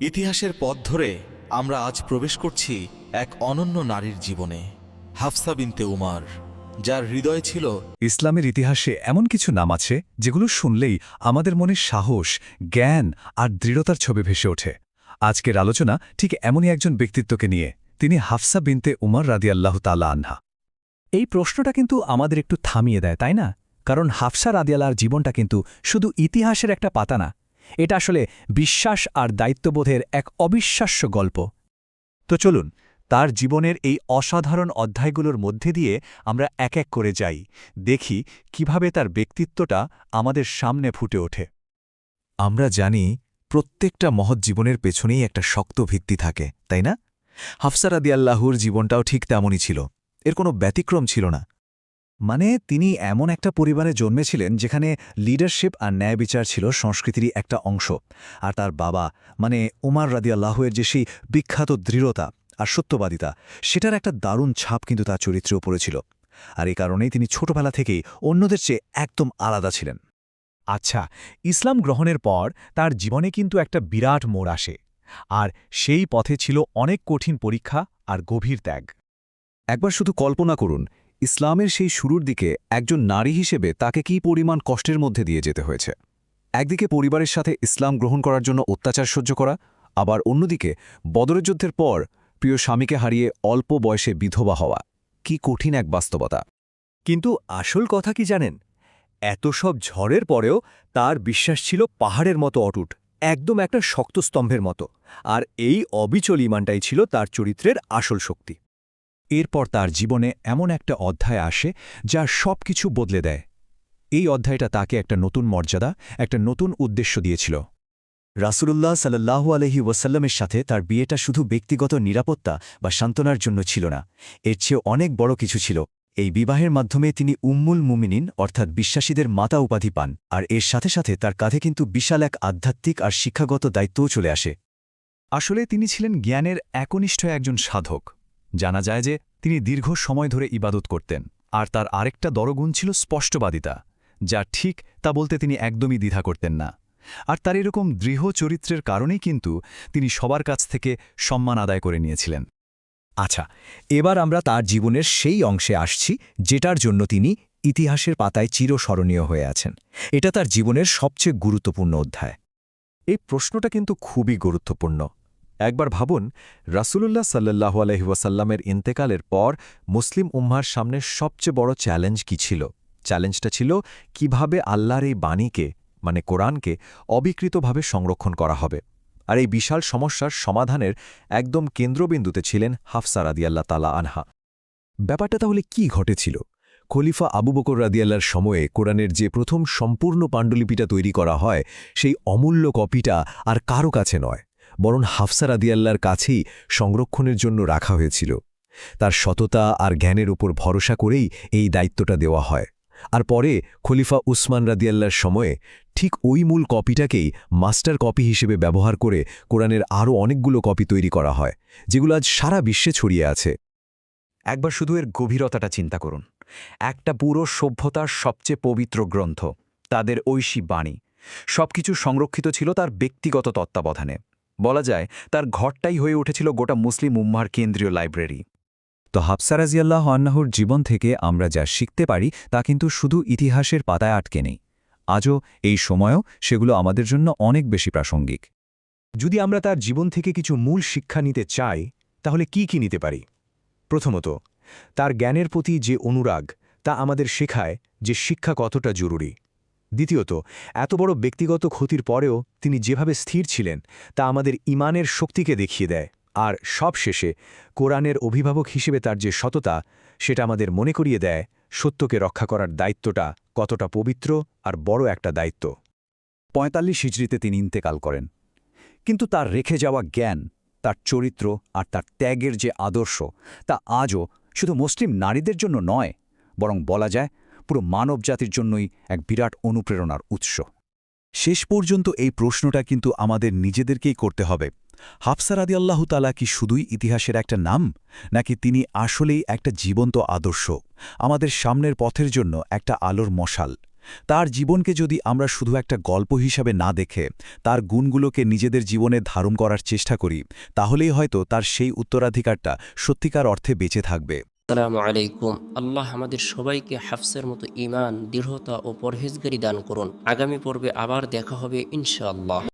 ইতিহাসের পথ ধরে আমরা আজ প্রবেশ করছি এক অনন্য নারীর জীবনে, হাফসা বিনতে উমার, যার হৃদয় ছিল ইসলামের ইতিহাসে এমন কিছু নাম আছে যেগুলো শুনলেই আমাদের মনে সাহস, জ্ঞান আর দৃঢ়তার ছবি ভেসে ওঠে। আজকের আলোচনা ঠিক এমনই একজন ব্যক্তিত্বকে নিয়ে, তিনি হাফসা বিনতে উমর রাদিয়াল্লাহ তালা আনহা। এই প্রশ্নটা কিন্তু আমাদের একটু থামিয়ে দেয়, তাই না? কারণ হাফসা রাদিয়ালার জীবনটা কিন্তু শুধু ইতিহাসের একটা পাতা না এটা আসলে বিশ্বাস আর দায়িত্ববোধের এক অবিশ্বাস্য গল্প। তো চলুন, তার জীবনের এই অসাধারণ অধ্যায়গুলোর মধ্যে দিয়ে আমরা এক এক করে যাই, দেখি কীভাবে তার ব্যক্তিত্বটা আমাদের সামনে ফুটে ওঠে। আমরা জানি প্রত্যেকটা মহৎ জীবনের পেছনেই একটা শক্ত ভিত্তি থাকে, তাই না? হাফসার আদিয়াল্লাহুর জীবনটাও ঠিক তেমনই ছিল। এর কোনো ব্যতিক্রম ছিল না। মানে তিনি এমন একটা পরিবারে জন্মেছিলেন যেখানে লিডারশিপ আর ন্যায় বিচার ছিল সংস্কৃতিরই একটা অংশ। আর তার বাবা মানে উমার রাদিয়াল্লাহুয়ের যে সেই বিখ্যাত দৃঢ়তা আর সত্যবাদিতা, সেটার একটা দারুণ ছাপ কিন্তু তার চরিত্রেও পড়েছিল আর এই কারণেই তিনি ছোটবেলা থেকেই অন্যদের চেয়ে একদম আলাদা ছিলেন। আচ্ছা ইসলাম গ্রহণের পর তার জীবনে কিন্তু একটা বিরাট মোড় আসে। আর সেই পথে ছিল অনেক কঠিন পরীক্ষা আর গভীর ত্যাগ। একবার শুধু কল্পনা করুন ইসলামের সেই শুরুর দিকে একজন নারী হিসেবে তাকে কি পরিমাণ কষ্টের মধ্যে দিয়ে যেতে হয়েছে? একদিকে পরিবারের সাথে ইসলাম গ্রহণ করার জন্য অত্যাচার সহ্য করা, আবার অন্যদিকে বদরের যুদ্ধের পর প্রিয় স্বামীকে হারিয়ে অল্প বয়সে বিধবা হওয়া। কি কঠিন এক বাস্তবতা। কিন্তু আসল কথা কি জানেন? এত সব ঝড়ের পরেও তার বিশ্বাস ছিল পাহাড়ের মতো অটুট, একদম একটা শক্ত স্তম্ভের মতো, আর এই অবিচল ইমানটাই ছিল তার চরিত্রের আসল শক্তি। এরপর তার জীবনে এমন একটা অধ্যায় আসে যা সব কিছু বদলে দেয়। এই অধ্যায়টা তাকে একটা নতুন মর্যাদা, একটা নতুন উদ্দেশ্য দিয়েছিল। রাসুলুল্লাহ সাল্লাহু আলহি ওয়াসাল্লামের সাথে তার বিয়েটা শুধু ব্যক্তিগত নিরাপত্তা বা সান্ত্বনার জন্য ছিল না, এর চেয়ে অনেক বড় কিছু ছিল। এই বিবাহের মাধ্যমে তিনি উম্মুল মুমিনিন, অর্থাৎ বিশ্বাসীদের মাতা উপাধি পান, আর এর সাথে সাথে তার কাঁধে কিন্তু বিশাল এক আধ্যাত্মিক আর শিক্ষাগত দায়িত্বও চলে আসে। আসলে তিনি ছিলেন জ্ঞানের একনিষ্ঠ একজন সাধক। জানা যায় যে তিনি দীর্ঘ সময় ধরে ইবাদত করতেন, আর তার আরেকটা দরগুণ ছিল স্পষ্টবাদিতা, যা ঠিক তা বলতে তিনি একদমই দ্বিধা করতেন না। আর তার এরকম দৃঢ় চরিত্রের কারণেই কিন্তু তিনি সবার কাছ থেকে সম্মান আদায় করে নিয়েছিলেন। আচ্ছা এবার আমরা তার জীবনের সেই অংশে আসছি, যেটার জন্য তিনি ইতিহাসের পাতায় চিরস্মরণীয় হয়ে আছেন। এটা তার জীবনের সবচেয়ে গুরুত্বপূর্ণ অধ্যায়। এই প্রশ্নটা কিন্তু খুবই গুরুত্বপূর্ণ। একবার ভাবুন, রাসূলুল্লাহ সাল্লাহু আলহিউসাল্লামের ইন্তেকালের পর মুসলিম উম্মার সামনে সবচেয়ে বড় চ্যালেঞ্জ কি ছিল? চ্যালেঞ্জটা ছিল কীভাবে আল্লাহর এই বাণীকে মানে কোরআনকে, অবিকৃতভাবে সংরক্ষণ করা হবে। আর এই বিশাল সমস্যার সমাধানের একদম কেন্দ্রবিন্দুতে ছিলেন হাফসা রাদিয়াল্লাহ তালা আনহা। ব্যাপারটা তাহলে কি ঘটেছিল? খলিফা আবু বকর রাদিয়াল্লার সময়ে কোরআনের যে প্রথম সম্পূর্ণ পাণ্ডুলিপিটা তৈরি করা হয়, সেই অমূল্য কপিটা আর কারও কাছে নয়। বরং হাফসা রাদিয়াল্লার কাছেই সংরক্ষণের জন্য রাখা হয়েছিল। তার সততা আর জ্ঞানের উপর ভরসা করেই এই দায়িত্বটা দেওয়া হয়। আর পরে খলিফা উসমান রাদিয়াল্লার সময়ে ঠিক ওই মূল কপিটাকেই মাস্টার কপি হিসেবে ব্যবহার করে কোরআনের আরও অনেকগুলো কপি তৈরি করা হয়, যেগুলো আজ সারা বিশ্বে ছড়িয়ে আছে। একবার শুধু এর গভীরতাটা চিন্তা করুন। একটা পুরো সভ্যতার সবচেয়ে পবিত্র গ্রন্থ, তাদের ঐশী বাণী। সবকিছু সংরক্ষিত ছিল তার ব্যক্তিগত তত্ত্বাবধানে। বলা যায়, তার ঘরটাই হয়ে উঠেছিল গোটা মুসলিম উম্মার কেন্দ্রীয় লাইব্রেরি। তো হাফসারাজিয়াল্লাহ আন্নাহুর জীবন থেকে আমরা যা শিখতে পারি, তা কিন্তু শুধু ইতিহাসের পাতায় আটকে নেই। আজও এই সময়ও সেগুলো আমাদের জন্য অনেক বেশি প্রাসঙ্গিক। যদি আমরা তার জীবন থেকে কিছু মূল শিক্ষা নিতে চাই, তাহলে কি কি নিতে পারি? প্রথমত, তার জ্ঞানের প্রতি যে অনুরাগ, তা আমাদের শেখায় যে শিক্ষা কতটা জরুরি। দ্বিতীয়ত, এত বড় ব্যক্তিগত ক্ষতির পরেও তিনি যেভাবে স্থির ছিলেন, তা আমাদের ইমানের শক্তিকে দেখিয়ে দেয়। আর সবশেষে, কোরআনের অভিভাবক হিসেবে তার যে সততা, সেটা আমাদের মনে করিয়ে দেয়, সত্যকে রক্ষা করার দায়িত্বটা কতটা পবিত্র আর বড় একটা দায়িত্ব। পঁয়তাল্লিশ হিজড়িতে তিনি ইন্তেকাল করেন। কিন্তু তার রেখে যাওয়া জ্ঞান, তার চরিত্র আর তার ত্যাগের যে আদর্শ, তা আজও শুধু মুসলিম নারীদের জন্য নয়, বরং বলা যায় পুরো মানব জাতির জন্যই এক বিরাট অনুপ্রেরণার উৎস। শেষ পর্যন্ত এই প্রশ্নটা কিন্তু আমাদের নিজেদেরকেই করতে হবে। হাফসার আদি আল্লাহ তালা কি শুধুই ইতিহাসের একটা নাম? নাকি তিনি আসলেই একটা জীবন্ত আদর্শ? আমাদের সামনের পথের জন্য একটা আলোর মশাল। তার জীবনকে যদি আমরা শুধু একটা গল্প হিসাবে না দেখে, তার গুণগুলোকে নিজেদের জীবনে ধারণ করার চেষ্টা করি, তাহলেই হয়তো তার সেই উত্তরাধিকারটা সত্যিকার অর্থে বেঁচে থাকবে। আসসালামু আলাইকুম। আল্লাহ আমাদের সবাইকে হাফসের মতো ইমান দৃঢ়তা ও পরহেজগারি দান করুন। আগামী পর্বে আবার দেখা হবে ইনশাআল্লাহ।